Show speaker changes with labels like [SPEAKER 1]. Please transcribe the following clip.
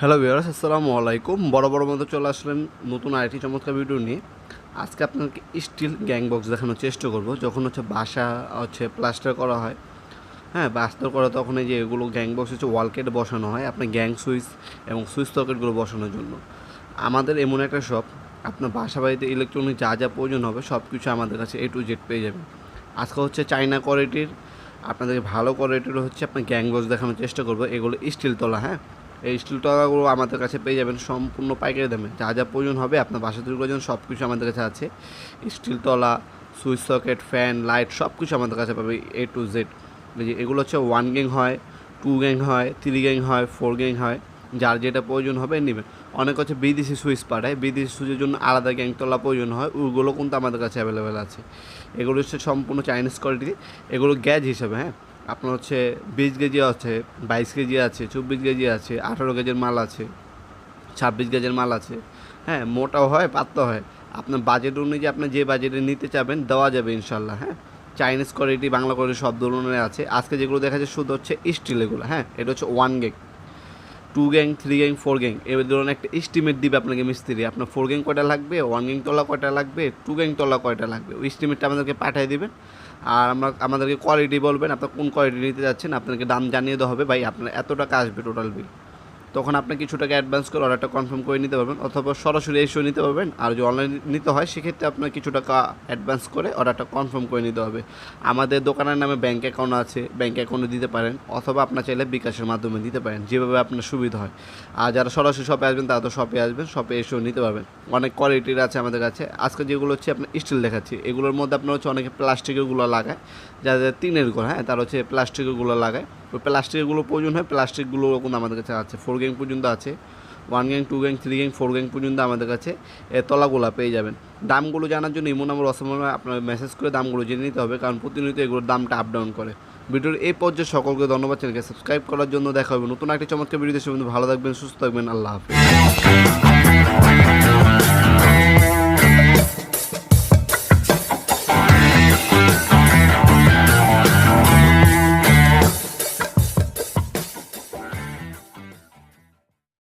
[SPEAKER 1] Hello viewers আসসালামু আলাইকুম। বড় বড় মতো চলে আসলেন নতুন আরেকটি চমৎকার ভিডিও নিয়ে। আজকে আপনাকে স্টিল গ্যাং বক্স দেখানোর চেষ্টা করব। যখন হচ্ছে বাসা হচ্ছে প্লাস্টার করা হয় হ্যাঁ প্লাস্টার করা তখন এই যে এগুলো গ্যাং বক্স হচ্ছে ওয়াল কেটে বসানো হয় আপনার গ্যাং সুইচ এবং সুইচ সকেটগুলো বসানোর জন্য। আমাদের এমন একটা শপ আপনার বাসা বাড়িতে ইলেকট্রনিক যা যা প্রয়োজন হবে সব কিছু আমাদের কাছে এ টু জেড পেয়ে যাবেন। আজকে হচ্ছে চাইনা কোয়ালিটির আপনাদেরকে ভালো কোয়ালিটির হচ্ছে আপনার গ্যাং বক্স দেখানোর চেষ্টা করব। এগুলো স্টিল তলা হ্যাঁ? এই স্টিল তলাগুলো আমাদের কাছে পেয়ে যাবেন সম্পূর্ণ পাইকারি দামে। যা যা প্রয়োজন হবে, আপনার বাসা তৈরি প্রয়োজন সব কিছু আমাদের কাছে আছে। স্টিল তলা, সুইচ সকেট ফ্যান লাইট সব কিছু আমাদের কাছে পাবে এ টু জেড এগুলো হচ্ছে ওয়ান গ্যাং হয় টু গ্যাং হয় থ্রি গ্যাং হয় ফোর গ্যাং হয়। যার যেটা প্রয়োজন হবে নেবেন। অনেক হচ্ছে বিদেশি সুইচ পাঠায়। বিদেশি সুইচের জন্য আলাদা গ্যাং তোলা প্রয়োজন হয়। ওগুলো কিন্তু আমাদের কাছে অ্যাভেলেবেল আছে। এগুলো হচ্ছে সম্পূর্ণ চাইনিজ কোয়ালিটি এগুলো গ্যাজ হিসাবে হ্যাঁ? আপনার হচ্ছে বিশ কেজি আছে, বাইশ কেজি আছে, চব্বিশ কেজি আছে, আঠারো কেজির মাল আছে, ছাব্বিশ কেজির মাল আছে। হ্যাঁ মোটাও হয় পাতলা হয়। আপনার বাজেট অনুযায়ী আপনি যে বাজেটে নিতে চাবেন, দেওয়া যাবে ইনশাল্লাহ হ্যাঁ। চাইনিজ কোয়ালিটি বাংলা কোয়ালিটি সব ধরনের আছে। আজকে যেগুলো দেখা যায়, শুধু হচ্ছে স্টিল এগুলো হ্যাঁ। এটা হচ্ছে one gang two gang three gang four gang এবার ধরুন একটা এস্টিমেট দিবে আপনাকে মিস্ত্রি। আপনার ফোর গ্যাং কয়টা লাগবে ওয়ান গ্যাং তলা কয়টা লাগবে টু গ্যাং তলা কয়টা লাগবে? ওই এস্টিমেটটা আমাদেরকে পাঠিয়ে দেবেন। আর আমরা আমাদেরকে কোয়ালিটি বলবেন, আপনার কোন কোয়ালিটি নিতে যাচ্ছেন আপনাকে দাম জানিয়ে দেওয়া হবে। ভাই, আপনার এত টাকা আসবে টোটাল বিল তখন আপনি কিছু টাকা অ্যাডভান্স করে অর্ডারটা কনফার্ম করে নিতে পারবেন অথবা সরাসরি এসেও নিতে পারবেন। আর যদি অনলাইন নিতে হয়, সেক্ষেত্রে আপনার কিছু টাকা অ্যাডভান্স করে অর্ডারটা কনফার্ম করে নিতে হবে। আমাদের দোকানের নামে ব্যাঙ্ক অ্যাকাউন্ট আছে ব্যাঙ্ক অ্যাকাউন্টে দিতে পারেন অথবা আপনার চাইলে বিকাশের মাধ্যমে দিতে পারেন, যেভাবে আপনার সুবিধা হয়। আর যারা সরাসরি শপে আসবেন, তারা তো শপে আসবেন শপে এসেও নিতে পারবেন। অনেক কোয়ালিটির আছে আমাদের কাছে। আজকে যেগুলো হচ্ছে আপনার স্টিল দেখাচ্ছি, এগুলোর মধ্যে আপনার হচ্ছে অনেকে প্লাস্টিকেরগুলো লাগায়, যাদের তিনের ঘর হ্যাঁ তারা হচ্ছে প্লাস্টিকেরগুলো লাগায়। ওই প্লাস্টিকগুলো প্রয়োজন হয় প্লাস্টিকগুলো ওরকম আমাদের কাছে আছে। ফোর গ্যাং পর্যন্ত আছে one gang two gang three gang four gang পর্যন্ত আমাদের কাছে তলাগুলো পেয়ে যাবেন। দামগুলো জানার জন্য ইমো আমার অসময় আপনার মেসেজ করে দামগুলো জেনে নিতে হবে, কারণ প্রতিনিয়ত এগুলোর দামটা আপ ডাউন করে। ভিডিওর এই পর্যায়ে সকলকে ধন্যবাদ চ্যানেলকে সাবস্ক্রাইব করার জন্য দেখা হবে নতুন একটি চমৎকার ভিডিও দেশে ভালো থাকবেন, সুস্থ থাকবেন, আল্লাহ হাফিজ।